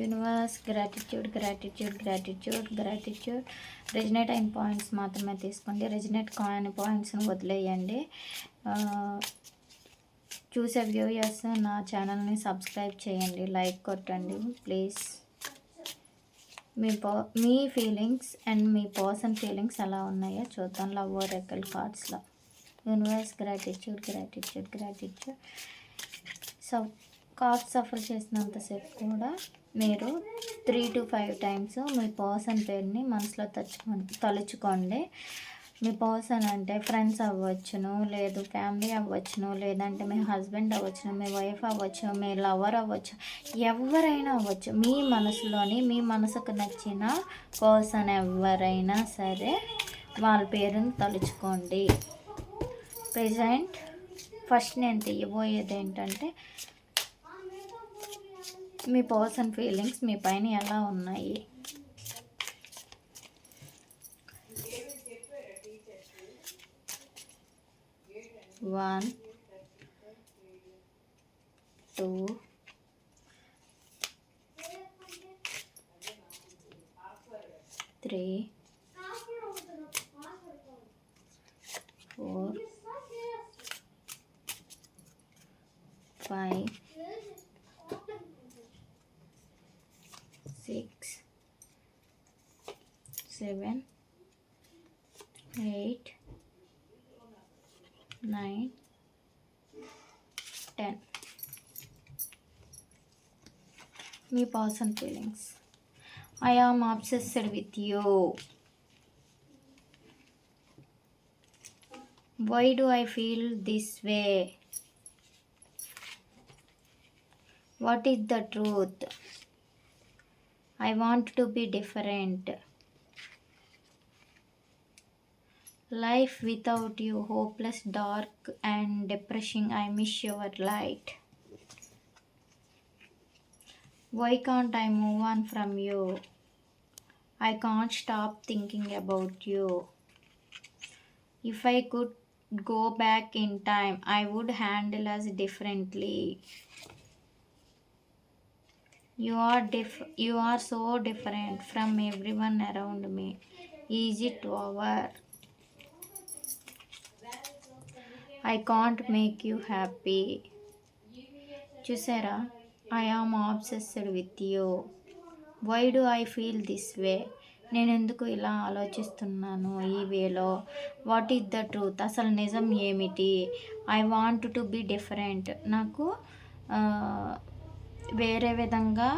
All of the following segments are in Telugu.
Universe gratitude gratitude gratitude gratitude resonate అయిన పాయింట్స్ మాత్రమే తీసుకోండి. రెజినేట్ కాయిన్ పాయింట్స్ని వదిలేయండి. చూసే వ్యూయర్స్ నా ఛానల్ని సబ్స్క్రైబ్ చేయండి. లైక్ కొట్టండి. ప్లీజ్ మీ పో మీ ఫీలింగ్స్ అండ్ మీ పర్సన్ ఫీలింగ్స్ ఎలా ఉన్నాయో చూద్దాం. లవ్ రెక్కల్ కార్డ్స్లో universe gratitude gratitude gratitude so cough suffer చేసినంతసేపు కూడా మీరు త్రీ టు ఫైవ్ టైమ్స్ మీ పర్సన్ పేరుని మనసులో తలుచుకోండి తలుచుకోండి. మీ పర్సన్ అంటే ఫ్రెండ్స్ అవ్వచ్చును లేదు ఫ్యామిలీ అవ్వచ్చును లేదంటే మీ హస్బెండ్ అవ్వచ్చును మీ వైఫ్ అవ్వచ్చు మీ లవర్ అవ్వచ్చు ఎవరైనా అవ్వచ్చు. మీ మనసులోని మీ మనసుకు నచ్చిన పర్సన్ ఎవరైనా సరే వాళ్ళ పేరుని తలుచుకోండి. ప్రజెంట్ ఫస్ట్ నేను తీయబోయేది ఏంటంటే మీ పర్సన్ ఫీలింగ్స్ మీ పైన ఎలా ఉన్నాయి? One two three four five six seven eight nine ten me person feelings I am obsessed with you why do I feel this way what is the truth I want to be different. Life without you, hopeless, dark, and depressing. I miss your light. Why can't I move on from you? I can't stop thinking about you. If I could go back in time, I would handle us differently. You are diff you are so different from every one around me is it over I can't make you happy చూసారా? I am obsessed with you why do I feel this way నేను ఎందుకు ఇలా ఆలోచిస్తున్నాను ఈ వేలో? వాట్ ఈస్ ద ట్రూత్ అసలు నిజం ఏమిటి? I want to be different నాకు వేరే విధంగా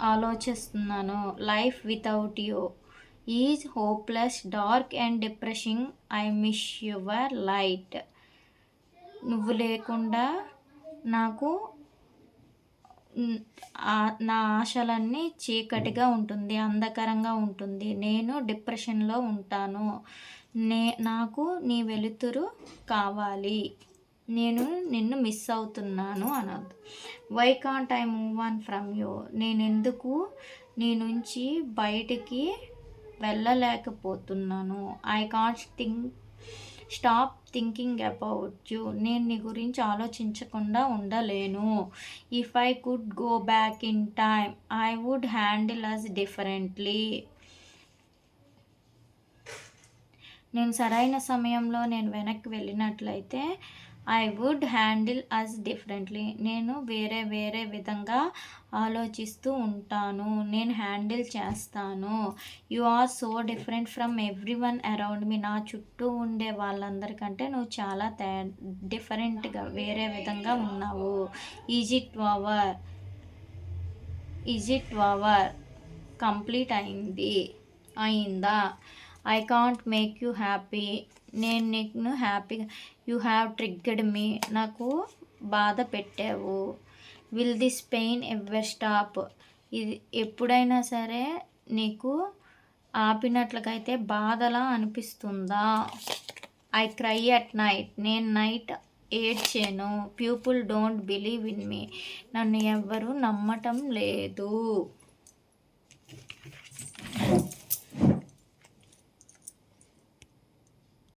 ఆలోచిస్తున్నాను. Life without you is hopeless dark and depressing I miss your light నువ్వు లేకుండా నాకు నా ఆశలన్నీ చీకటిగా ఉంటుంది అంధకరంగా ఉంటుంది. నేను డిప్రెషన్లో ఉంటాను. నే నాకు నీ వెలుతురు కావాలి. నేను నిన్ను మిస్ అవుతున్నాను అనద్దు. Why can't I move on from you నేను ఎందుకు నీ నుంచి బయటికి వెళ్ళలేకపోతున్నాను. I can't think stop thinking about you నేను నీ గురించి ఆలోచించకుండా ఉండలేను. If I could go back in time I would handle us differently నేను సరైన సమయంలో నేను వెనక్కి వెళ్ళినట్లయితే I would handle us differently నేను వేరే వేరే విధంగా ఆలోచిస్తూ ఉంటాను. నేను హ్యాండిల్ చేస్తాను. You are so different from every one around me నా చుట్టూ ఉండే వాళ్ళందరికంటే నువ్వు చాలా తే డిఫరెంట్గా వేరే విధంగా ఉన్నావు. Is it over is it over complete అయింది. అయిందా? I can't make you happy నేను నీకు హ్యాపీగా యూ హ్యావ్ ట్రిగ్గర్డ్ మీ నాకు బాధ పెట్టావు. Will this pain ever stop ఇది ఎప్పుడైనా సరే నీకు ఆపినట్లకైతే బాధలా అనిపిస్తుందా? ఐ క్రై అట్ నైట్ నేను నైట్ ఏడ్చాను. People don't believe in me నన్ను ఎవ్వరూ నమ్మటం లేదు.